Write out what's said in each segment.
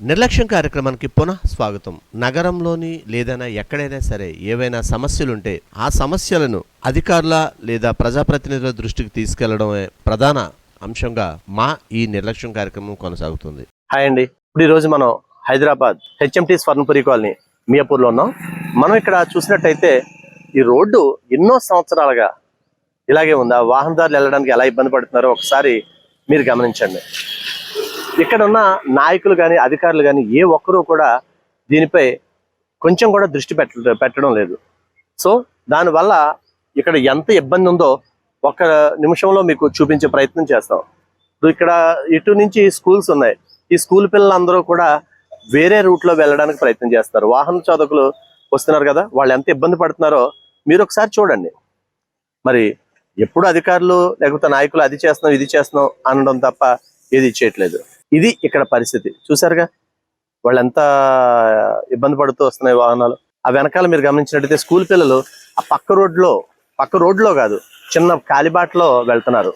నిర్లక్ష్యం కార్యక్రమానికి పునః స్వాగతం. నగరంలోని లేదైనా ఎక్కడైనా సరే ఏవైనా సమస్యలుంటే ఆ సమస్యలను అధికారుల లేదా ప్రజాప్రతినిధుల దృష్టికి తీసుకెళ్ళడమే ప్రధాన అంశంగా మా ఈ నిర్లక్ష్యం కార్యక్రమం కొనసాగుతుంది. హాయ్ అండి. ఇప్పుడు ఈరోజు మనం హైదరాబాద్ హెచ్ఎంటీ స్వర్ణపురి కాలనీ మియాపూర్లో ఉన్నాం. మనం ఇక్కడ చూసినట్టయితే ఈ రోడ్డు ఎన్నో సంవత్సరాలుగా ఇలాగే ఉంది. ఆ వాహనదారులు వెళ్ళడానికి ఎలా ఇబ్బంది పడుతున్నారో ఒకసారి మీరు గమనించండి. ఇక్కడ ఉన్న నాయకులు కానీ అధికారులు కానీ ఏ ఒక్కరూ కూడా దీనిపై కొంచెం కూడా దృష్టి పెట్ట పెట్టడం లేదు. సో దానివల్ల ఇక్కడ ఎంత ఇబ్బంది ఉందో ఒక్క నిమిషంలో మీకు చూపించే ప్రయత్నం చేస్తాం. ఇక్కడ ఇటు నుంచి స్కూల్స్ ఉన్నాయి. ఈ స్కూల్ పిల్లలందరూ కూడా వేరే రూట్లో వెళ్ళడానికి ప్రయత్నం చేస్తారు. వాహన చోదకులు వస్తున్నారు కదా వాళ్ళు ఎంత ఇబ్బంది పడుతున్నారో మీరు ఒకసారి చూడండి. మరి ఎప్పుడు అధికారులు లేకపోతే నాయకులు అది చేస్తున్నాం ఇది చేస్తున్నాం అనడం తప్ప ఏది ఇచ్చేయట్లేదు. ఇది ఇక్కడ పరిస్థితి. చూసారుగా వాళ్ళు ఎంత ఇబ్బంది పడుతూ వస్తున్నాయి వాహనాలు. ఆ వెనకాల మీరు గమనించినట్టయితే స్కూల్ పిల్లలు ఆ పక్క రోడ్లో పక్క రోడ్లో కాదు చిన్న కాలిబాట్లో వెళ్తున్నారు.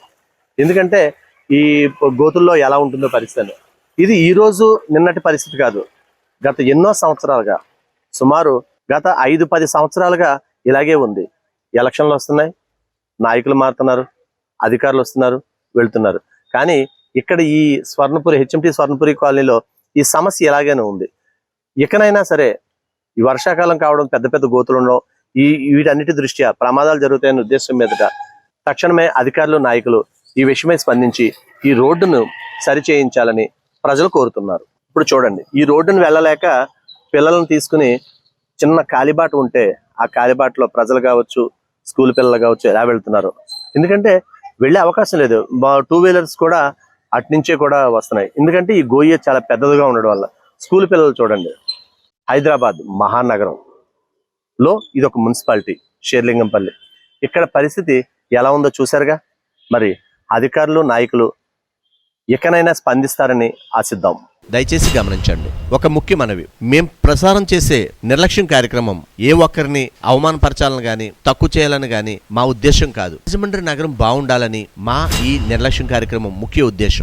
ఎందుకంటే ఈ గోతుల్లో ఎలా ఉంటుందో పరిస్థితి. ఇది ఈ రోజు నిన్నటి పరిస్థితి కాదు. గత ఎన్నో సంవత్సరాలుగా సుమారు గత ఐదు పది సంవత్సరాలుగా ఇలాగే ఉంది. ఎలక్షన్లు వస్తున్నాయి నాయకులు మారుతున్నారు అధికారులు వస్తున్నారు వెళ్తున్నారు. కానీ ఇక్కడ ఈ స్వర్ణపురి హెచ్ఎంటి స్వర్ణపురి కాలనీలో ఈ సమస్య ఎలాగైనా ఉంది. ఇకనైనా సరే ఈ వర్షాకాలం కావడం పెద్ద పెద్ద గోతులు ఉండడం ఈ వీటన్నిటి దృష్ట్యా ప్రమాదాలు జరుగుతాయనే ఉద్దేశం మీదట తక్షణమే అధికారులు నాయకులు ఈ విషయమై స్పందించి ఈ రోడ్డును సరిచేయించాలని ప్రజలు కోరుతున్నారు. ఇప్పుడు చూడండి ఈ రోడ్డును వెళ్ళలేక పిల్లలను తీసుకుని చిన్న కాలిబాట ఉంటే ఆ కాలిబాటలో ప్రజలు కావచ్చు స్కూల్ పిల్లలు కావచ్చు ఎలా వెళ్తున్నారు? ఎందుకంటే వెళ్ళే అవకాశం లేదు. టూ వీలర్స్ కూడా అట్నుంచే కూడా వస్తున్నాయి. ఎందుకంటే ఈ గోయ చాలా పెద్దదిగా ఉండడం వల్ల. స్కూల్ పిల్లలు చూడండి. హైదరాబాద్ మహానగరం లో ఇది ఒక మున్సిపాలిటీ షేర్లింగంపల్లి. ఇక్కడ పరిస్థితి ఎలా ఉందో చూశారుగా? మరి అధికారులు నాయకులు ఇకనైనా స్పందిస్తారని ఆశిద్దాం. దయచేసి గమనించండి. ఒక ముఖ్య మనవి మేం ప్రసారం చేసే నిర్లక్ష్యం కార్యక్రమం ఏ ఒక్కరిని అవమానపరచాలని గాని తక్కువ చేయాలని గాని మా ఉద్దేశం కాదు. రాజమండ్రి నగరం బాగుండాలని మా ఈ నిర్లక్ష్యం కార్యక్రమం ముఖ్య ఉద్దేశం.